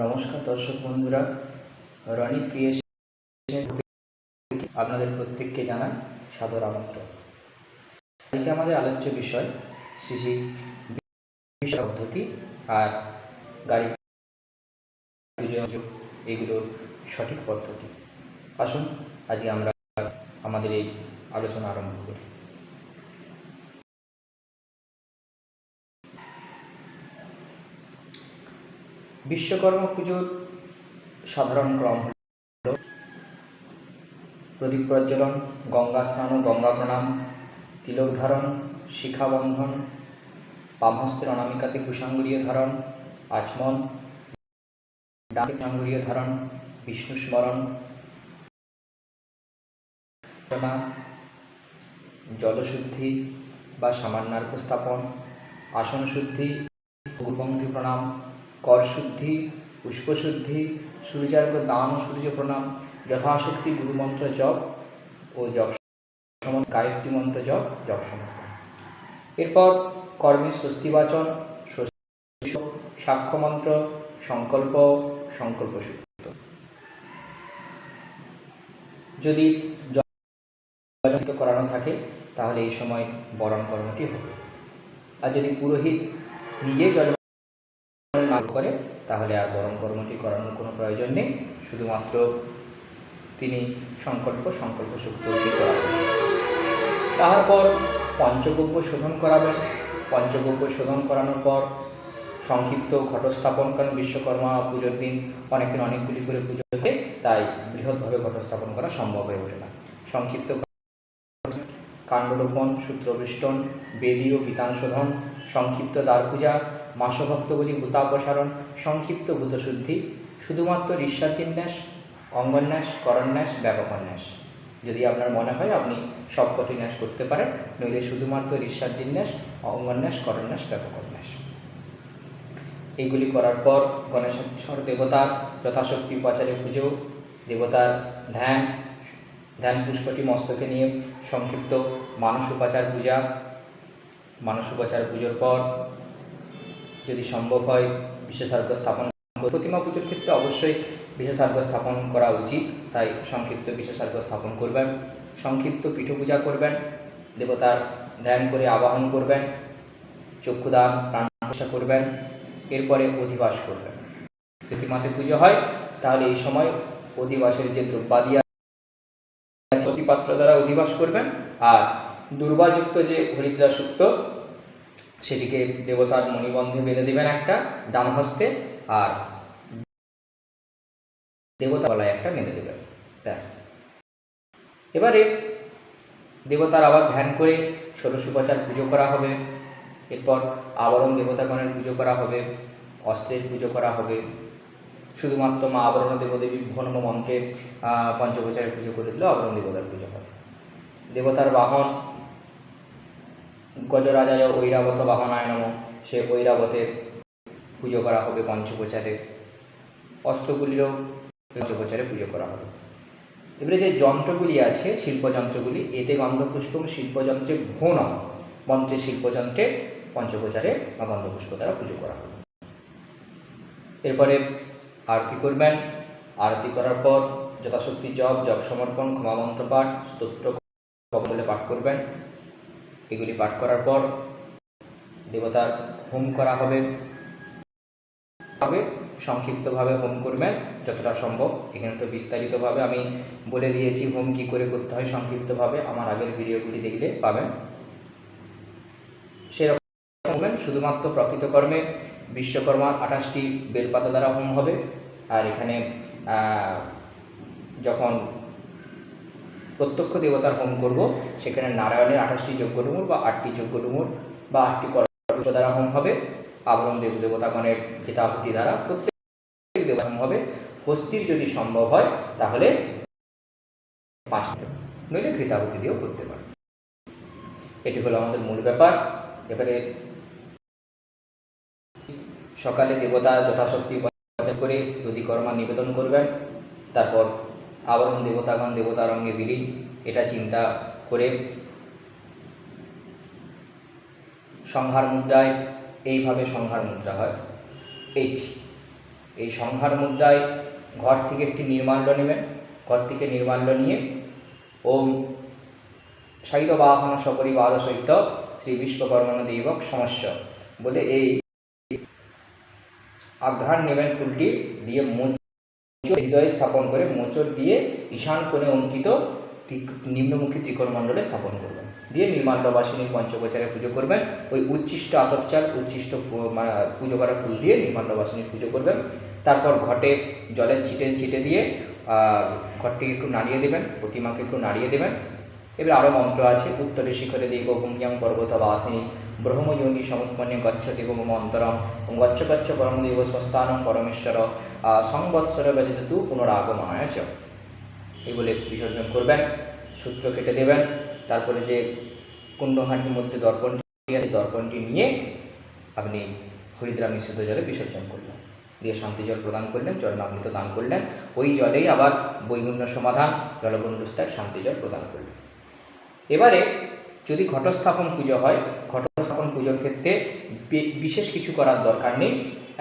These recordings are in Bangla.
নমস্কার দর্শক বন্ধুরা রনিত ক্রিয়েশন আপনাদের প্রত্যেককে জানান সাদর আমন্ত্রণ। আজকে আমাদের আলোচ্য বিষয় শিশি পদ্ধতি আর গাড়ি এগুলোর সঠিক পদ্ধতি। আসুন, আজকে আমরা আমাদের এই আলোচনা আরম্ভ করি। বিশ্বকর্মা পুজোর সাধারণ ক্রম হল প্রদীপ প্রজ্বলন, গঙ্গা স্নান ও গঙ্গা প্রণাম, তিলক ধারণ শিখাবন্ধন বামহস্তের অনামিকাতে কুশাঙ্গুরীয় ধারণ, আচমন ডাকে ধারণ, বিষ্ণু স্মরণ জলশুদ্ধি বা সামান্যার্ঘ স্থাপন আসন শুদ্ধি ভূপঙ্ক্তি প্রণাম কর শুদ্ধি পুষ্পশুদ্ধি সূর্যার্ঘ দান ও সূর্য প্রণাম, যথাশক্তি গুরুমন্ত্র জপ ও জপ সম গায়ত্রী মন্ত্র জপ জপ সমর্পণ। এরপর কর্মে স্বস্তিবাচন স্বস্তি সাক্ষ্য মন্ত্র, সংকল্প সংকল্প সূত্র যদি করানো থাকে, তাহলে এই সময় বরণ কর্মটি হবে। আর যদি পুরোহিত নিজেই জল না করে, তাহলে আর বরণ কর্মটি করানোর কোনো প্রয়োজন নেই। শুধুমাত্র তিনি সংকল্প সংকল্প সূক্তটি করাবেন। তারপর পঞ্চগব্য শোধন করাবেন। পঞ্চগব্য শোধন করানোর পর সংক্ষিপ্ত ঘটস্থাপন কারণ বিশ্বকর্মা পুজোর দিন অনেকের অনেকগুলি করে পুজো থাকে, তাই বৃহৎভাবে ঘটস্থাপন করা সম্ভব হয়ে ওঠে না। সংক্ষিপ্ত কাণ্ডরোপণ সূত্রবেষ্টন বেদী ও বিতান শোধন সংক্ষিপ্ত দ্বার পূজা মাসভক্তগুলি ভূতাপসারণ, সংক্ষিপ্ত ভূতশুদ্ধি, শুধুমাত্র ঋষ্যাতিন্যাস অঙ্গন্যাস করন্যাস ব্যাপকন্যাস যদি আপনার মনে হয় আপনি সবকটি ন্যাস করতে পারেন, নইলে শুধুমাত্র ঋষ্যাদিন্যাস অঙ্গন্যাস করন্যাস ব্যাপকন্যাস এইগুলি করার পর গণেশেশ্বর দেবতার যথাশক্তি উপাচারে পুজো, দেবতার ধ্যান ধ্যান পুষ্পটি মস্তকে নিয়ে সংক্ষিপ্ত মানস উপাচার পূজা, মানস উপাচার পুজোর পর যদি সম্ভব হয় বিশেষার্ঘ স্থাপন প্রতিমা পুজোর ক্ষেত্রে অবশ্যই বিশেষার্ঘ স্থাপন করা উচিত। তাই সংক্ষিপ্ত বিশেষার্ঘ স্থাপন করবেন, সংক্ষিপ্ত পীঠ পূজা করবেন, দেবতার ধ্যান করে আবাহন করবেন, চক্ষুদান, প্রাণ করবেন, এরপরে অধিবাস করবেন। যদি মাতে পুজো হয়, তাহলে এই সময় অধিবাসের যে দ্রব্যাদি পাত্র দ্বারা অধিবাস করবেন, আর দুর্বাযুক্ত যে হরিদ্রা সুক্ত সেটিকে দেবতার মণিবন্ধে বেঁধে দেবেন একটা ডান হস্তে আর দেবতা গলায় একটা বেঁধে দেবেন। ব্যাস। এবারে দেবতার আবার ধ্যান করে ষোড়শোপচার পুজো করা হবে। এরপর আবরণ দেবতাগণের পুজো করা হবে, অস্ত্রের পুজো করা হবে। শুধুমাত্র মা আবরণ দেবদেবী ভনম মন্ত্রে পঞ্চবচারের পুজো করে দিলেও আবরণ দেবতার পুজো হবে। দেবতার বাহন গজরাজায় ঐরাবত বাহনায় নম। সে ঐরাবতের পুজো করা হবে পঞ্চপ্রচারে অস্ত্রগুলিরও পঞ্চপ্রচারে পুজো করা হবে। এবারে যে যন্ত্রগুলি আছে, শিল্পযন্ত্রগুলি, এতে গন্ধপুষ্প শিল্পযন্ত্রে ভোনম মন্ত্রে শিল্পযন্ত্রে পঞ্চপ্রচারে বা গন্ধপুষ্প দ্বারা পুজো করা হবে। এরপরে আরতি করবেন। আরতি করার পর যথাশক্তি জপ জপ সমর্পণ ক্ষমামন্ত্র পাঠ স্তোত্র পাঠ করবেন। এগুলি পাঠ করার পর দেবতার হোম করা হবে। সংক্ষিপ্তভাবে হোম করবেন যতটা সম্ভব। এখানে তো বিস্তারিতভাবে আমি বলে দিয়েছি হোম কী করে করতে হয় সংক্ষিপ্তভাবে। আমার আগের ভিডিওগুলি দেখলে পাবেন। সেরকম শুধুমাত্র প্রকৃত কর্মে বিশ্বকর্মার আঠাশটি বেলপাতা দ্বারা হোম হবে। আর এখানে যখন প্রত্যক্ষ দেবতার হোম করব। সেখানে নারায়ণের আঠাশটি যজ্ঞ ডুমুর বা আটটি যজ্ঞ ডুমুর বা আটটি কর্ম দ্বারা হোম হবে। আবরণ দেব দেবতাগণের হিতাহুতি দ্বারা প্রত্যেক দেবতা হোম হবে। হস্তির যদি সম্ভব হয়, তাহলে নইলে কৃতাহুতি দিয়েও করতে পারে। এটি হলো আমাদের মূল ব্যাপার। এবারে সকালে দেবতা যথাশক্তি করে দধিকর্মা নিবেদন করবেন, তারপর আবরণ দেবতাগণ দেবতা রঙ্গে বিলীন, এটা চিন্তা করে সংহার মুদ্রায়, এইভাবে সংহার মুদ্রা হয়। এইট, এই সংহার মুদ্রায় ঘর থেকে একটি নির্মাল্য নেবেন। ঘর থেকে নির্মাল্য নিয়ে ওম শৈলবাহন সপরিবার সহিত শ্রী বিশ্বকর্মণ দেবক সমস্য বলে এই আঘ্রাণ নেবেন ফুলটি দিয়ে মোচর হৃদয়ে স্থাপন করে মোচর দিয়ে ঈশান কোণে অঙ্কিত নিম্নমুখী ত্রিকোণমণ্ডলে স্থাপন করবেন। দিয়ে নির্মাল্যবাসিনীর পঞ্চপ্রচারে পুজো করবেন। ওই উচ্ছিষ্ট আতপচাল, উচ্ছিষ্ট মানে পুজো করা ফুল দিয়ে নির্মাল্যবাসিনীর পুজো করবেন। তারপর ঘটে জলের ছিটে ছিটে দিয়ে ঘরটিকে একটু নাড়িয়ে দেবেন, প্রতিমাকে একটু নাড়িয়ে দেবেন। এবার আরও মন্ত্র আছে, উত্তরে শিখরে দেব ভূমিয়াং পর্বত বাসিনী। ব্রহ্মযোনি সমুৎপন্নে গচ্ছ দেব মম অন্তরম গচ্ছ গচ্ছ পরম দেব স্বস্থানম পরমেশ্বর সংবৎসর ব্যতীত তু পুনরাগমনায় এই বলে বিসর্জন করবেন, সূত্র কেটে দেবেন, তারপরে যে কুণ্ডহাটির মধ্যে দর্পণটি আছে দর্পণটি নিয়ে আপনি হরিদ্রা মিশ্রিত জলে বিসর্জন করলেন। দিয়ে শান্তি জল প্রদান করলেন জলনামৃত দান করলেন, ওই জলেই আবার বৈগুণ্য সমাধান জলগণ্ডুস্তায় শান্তি জল প্রদান করলেন। এবারে যদি ঘটস্থাপন পুজো হয়, ঘটস্থাপন পুজোর ক্ষেত্রে বিশেষ কিছু করার দরকার নেই।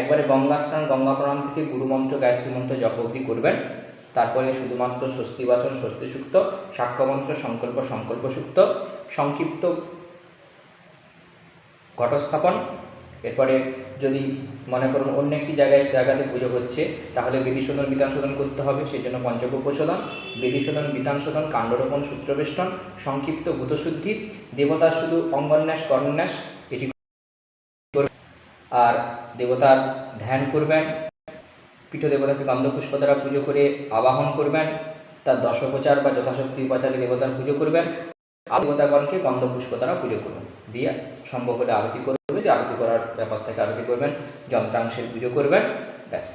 একবারে গঙ্গা স্নান, গঙ্গা প্রণাম থেকে গুরুমন্ত্র গায়ত্রী মন্ত্র জপ করবেন। তারপরে শুধুমাত্র স্বস্তি বাচন, স্বস্তি সুক্ত সাক্ষ্যমন্ত্র সংকল্প সংকল্প সুক্ত, সংক্ষিপ্ত ঘটস্থাপন। এরপরে যদি মনে করুন অন্য একটি জায়গায় জায়গাতে পুজো হচ্ছে, তাহলে বেদি শোধন বিধান শোধন করতে হবে, সেই জন্য পঞ্চগোপ শোধন বেদি শোধন বিধান শোধন কাণ্ডরোপণ, সূত্রবেষ্টন, সংক্ষিপ্ত ভূতশুদ্ধি দেবতা শুধু অঙ্গন্যাস কর্মন্যাস এটি আর দেবতার ধ্যান করবেন, পীঠ দেবতাকে গন্ধপুষ্প দ্বারা পুজো করে আবাহন করবেন, তার দশোপচার বা যথাশক্তি উপাচারে দেবতার পুজো করবেন দেবতাগণকে গন্ধপুষ্প দ্বারা পুজো করবেন দিয়ে সম্ভব হলে আরতি করবেন যদি আরতি করার ব্যাপার থেকে, আরতি করবেন, যন্ত্রাংশের পুজো করবেন, ব্যাস।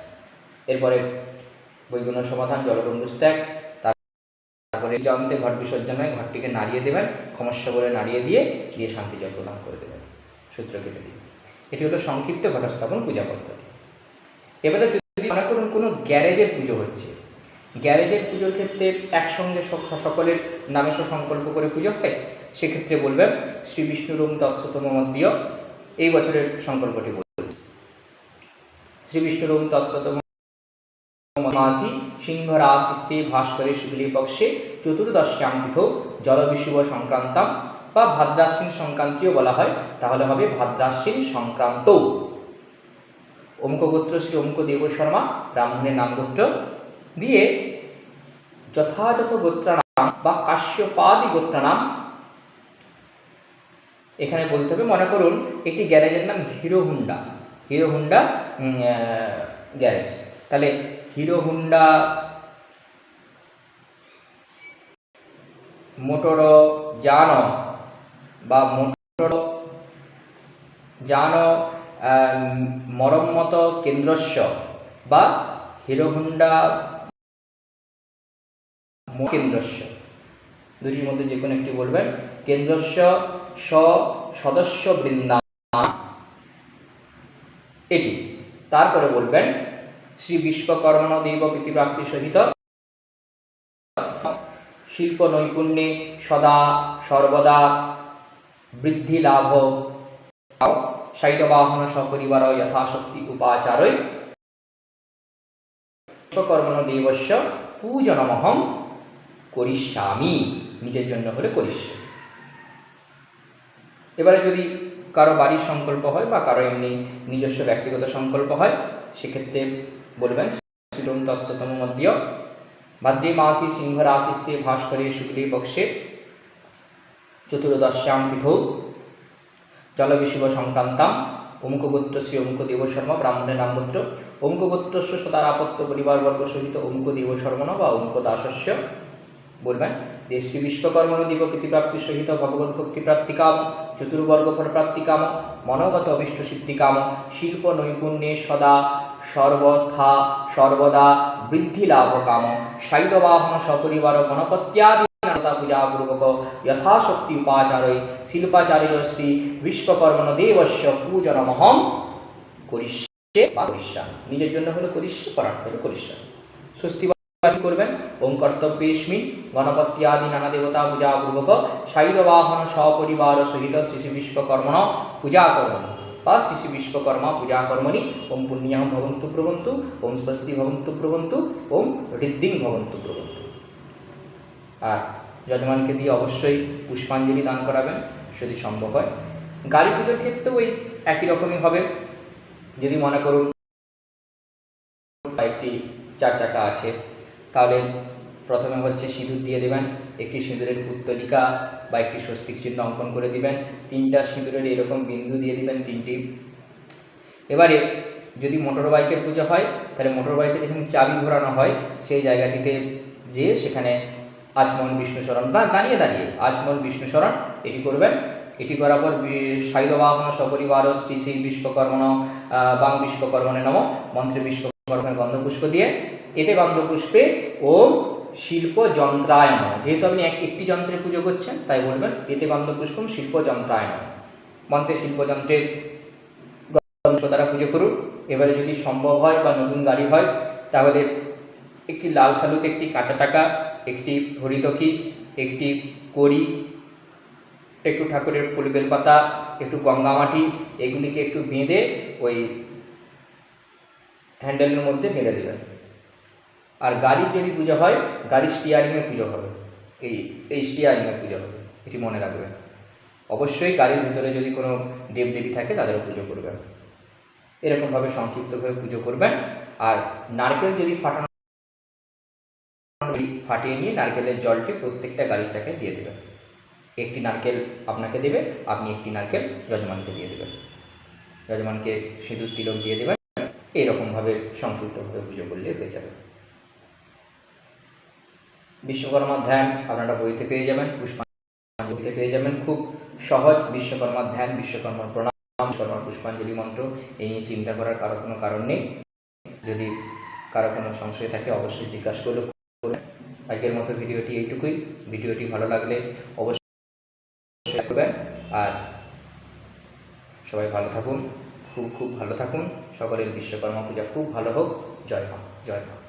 এরপরে বৈগুণ্য সমাধান জলগণ্ডুস ত্যাগ, তারপরে যন্ত্রে ঘট বিসর্জন ঘরটিকে নাড়িয়ে দেবেন ক্ষমস্য বলে নাড়িয়ে দিয়ে দিয়ে শান্তি জল প্রদান করে দেবেন, সূত্র কেটে দিয়ে। এটি হলো সংক্ষিপ্ত ঘটস্থাপন পূজা পদ্ধতি। এবারে যদি মনে করুন কোনো গ্যারেজের পুজো হচ্ছে, গ্যারেজের পুজোর ক্ষেত্রে একসঙ্গে সকলের নামে সংকল্প করে পুজো হয়, সেক্ষেত্রে বলবেন শ্রী বিষ্ণুরম তৎসতম মধ্যীয় এই বছরের সংকল্পটি বলবেন শ্রী বিষ্ণুরম তৎসতম মাসি সিংহরাশিস্তে ভাস্করে শুক্লী পক্ষে চতুর্দশ্যাম তিথ জলবিশুভ সংক্রান্তাম বা ভাদ্রাশ্বিন সংক্রান্তিও বলা হয়, তাহলে হবে ভাদ্রাশ্বিন সংক্রান্ত। অমুক গোত্র শ্রী অমুক দেব শর্মা, ব্রাহ্মণের নাম গোত্র দিয়ে যথাযথ গোত্রানাম বা কাশ্যপাদি গোত্রানাম এখানে বলতে হবে, মনে করুন একটি গ্যারেজের নাম Hero Honda. Hero Honda garage. তাহলে হিরো হুন্ডা, মোটর যান বা মোটর যান মরম্মত কেন্দ্রস্য বা হিরো হুন্ডা কেন্দ্রস্য দুটির মধ্যে যে কোনো একটি বলবেন। কেন্দ্রস্য স সদস্য বৃন্দা এটি। তারপরে বলবেন, শ্রী বিশ্বকর্মণ দেব প্রীতিপ্রাপ্তি সহিত শিল্প নৈপুণ্যে সদা সর্বদা বৃদ্ধি লাভ শৈলবাহন সপরিবার যথাশক্তি উপাচারই। বিশ্বকর্মণ দেবস্য পূজনমহম করিষ্যামি। নিজের জন্য হলে করিষ্যামি এবারে যদি কারও বাড়ির সংকল্প হয় বা কারও এমনি নিজস্ব ব্যক্তিগত সংকল্প হয়, সেক্ষেত্রে বলবেন শ্রীরম তৎসতম মধ্য ভাদ্রে মাসি সিংহ রাশিস্তে ভাস্করে শুক্লী পক্ষে চতুর্দশ্যাম তিথৌ জলবিশুভ সংক্রান্তাম অমুক গোত্র শ্রী অমুক দেব শর্মা ব্রাহ্মণের নাম গোত্র গোত্রস্য সদারাপত্য পরিবারবর্গ সহিত অমুক দেব শর্মণ বা অমুক দাসস্য বলবেন দেব প্রীতিপ্রাপ্তি সহিত ভগবত ভক্তি প্রাপ্তি কাম চতুর্বর্গ ফল প্রাপ্তি কাম মনোগত অভিষ্ট সিদ্ধি কাম শিল্প নৈপুণ্যে সদা সর্বথা সর্বদা বৃদ্ধি লাভ কাম শৈলবাহন সপরিবার গণপত্যাদি পূজাপূর্বক যথাশক্তি উপাচারৈ শিল্পাচার্য শ্রী বিশ্বকর্মণ দেবস্য পূজনমহম করিষ্যে বা করিষ্যা নিজের জন্য হলো করিষ্যে, পরার্থ হলো করিষ্যা। স্বস্তি করবেন, ওম কর্তব্যেস্মিন গণপত্যাদি নানা দেবতা পূজা পূজাপূর্বক শৈলবাহন সপরিবার সহিত শ্রী বিশ্বকর্মণ পূজা করবেন বা শিশু বিশ্বকর্মা পূজা কর্মণি। ওম পুণ্যাহম ভবন্তু প্রবন্তু, ওম স্বস্তি ভবন্তু প্রবন্তু, ওম ঋদ্ধিং ভবন্তু প্রবন্তু। আর যজমানকে দিয়ে অবশ্যই পুষ্পাঞ্জলি দান করাবেন, যদি সম্ভব হয়। গাড়ি পুজোর ক্ষেত্রেও ওই একই রকমই হবে। যদি মনে করুন, একটি চার চাকা আছে, তাহলে প্রথমে হচ্ছে সিঁদুর দিয়ে দেবেন, একটি সিঁদুরের পুত্তলিকা বা একটি স্বস্তিক চিহ্ন অঙ্কন করে দিবেন, তিনটা সিঁদুরের এরকম বিন্দু দিয়ে দিবেন তিনটি। এবারে যদি মোটর বাইকের পুজো হয়, তাহলে মোটর বাইকে যেখানে চাবি ঘোরানো হয়, সেই জায়গাটিতে যেয়ে সেখানে আচমন বিষ্ণুস্মরণ দা- দাঁড়িয়ে দাঁড়িয়ে আচমন বিষ্ণুস্মরণ এটি করবেন। এটি করার পর শৈলবাহন সপরিবার, শ্রী শ্রী বিশ্বকর্মণ বাং বিশ্বকর্মণে নম। মন্ত্রে বিশ্বকর্মের গন্ধপুষ্প দিয়ে, এতে গন্ধপুষ্পে ওম শিল্প যন্ত্রায়ন। যেহেতু আপনি এক একটি যন্ত্রের পুজো করছেন, তাই বলবেন এতে গন্ধপুষ্পম শিল্প যন্ত্রায়ন। মন্ত্রে শিল্পযন্ত্রের গন্ধপুষ্প দ্বারা পুজো করুন। এবারে যদি সম্ভব হয় বা নতুন গাড়ি হয়, তাহলে একটি লাল সালুতে একটি কাঁচা টাকা, একটি হরিতকি একটি কড়ি, একটু ঠাকুরের ফুল বেলপাতা, একটু গঙ্গামাটি এগুলিকে একটু বেঁধে ওই হ্যান্ডেলের মধ্যে বেঁধে দেবেন। আর গাড়ির যদি পুজো হয়, গাড়ির স্টিয়ারিংয়ে পুজো হবে। এই এই স্টিয়ারিংয়ে পুজো হবে, এটি মনে রাখবেন। অবশ্যই গাড়ির ভিতরে যদি কোনো দেবদেবী থাকে, তাদেরও পুজো করবেন। এরকমভাবে সংক্ষিপ্তভাবে পুজো করবেন। আর নারকেল যদি ফাটানো ফাটিয়ে নিয়ে নারকেলের জলটি প্রত্যেকটা গাড়ির চাকে দিয়ে দেবেন। একটি নারকেল আপনাকে দেবে, আপনি একটি নারকেল যজমানকে দিয়ে দেবেন। যজমানকে সিঁদুর তিলক দিয়ে দেবেন। এইরকমভাবে সংক্ষিপ্তভাবে পুজো করলে হয়ে যাবে। বিশ্বকর্মার ধ্যান আপনারা বইতে পেয়ে যাবেন পুষ্পাঞ্জলিতে পেয়ে যাবেন। খুব সহজ বিশ্বকর্মার ধ্যান, বিশ্বকর্মার প্রণাম, বিশ্বকর্মার পুষ্পাঞ্জলি মন্ত্র, এই নিয়ে চিন্তা করার কারও কোনো কারণ নেই। যদি কারও কোনো সংশয় থাকে, অবশ্যই জিজ্ঞাসা করলে আজকের মতো ভিডিওটি এইটুকুই। ভিডিওটি ভালো লাগলে অবশ্যই করবেন। আর সবাই ভালো থাকুন, খুব খুব ভালো থাকুন। সকলের বিশ্বকর্মা পূজা খুব ভালো হোক। জয় মা জয় মা।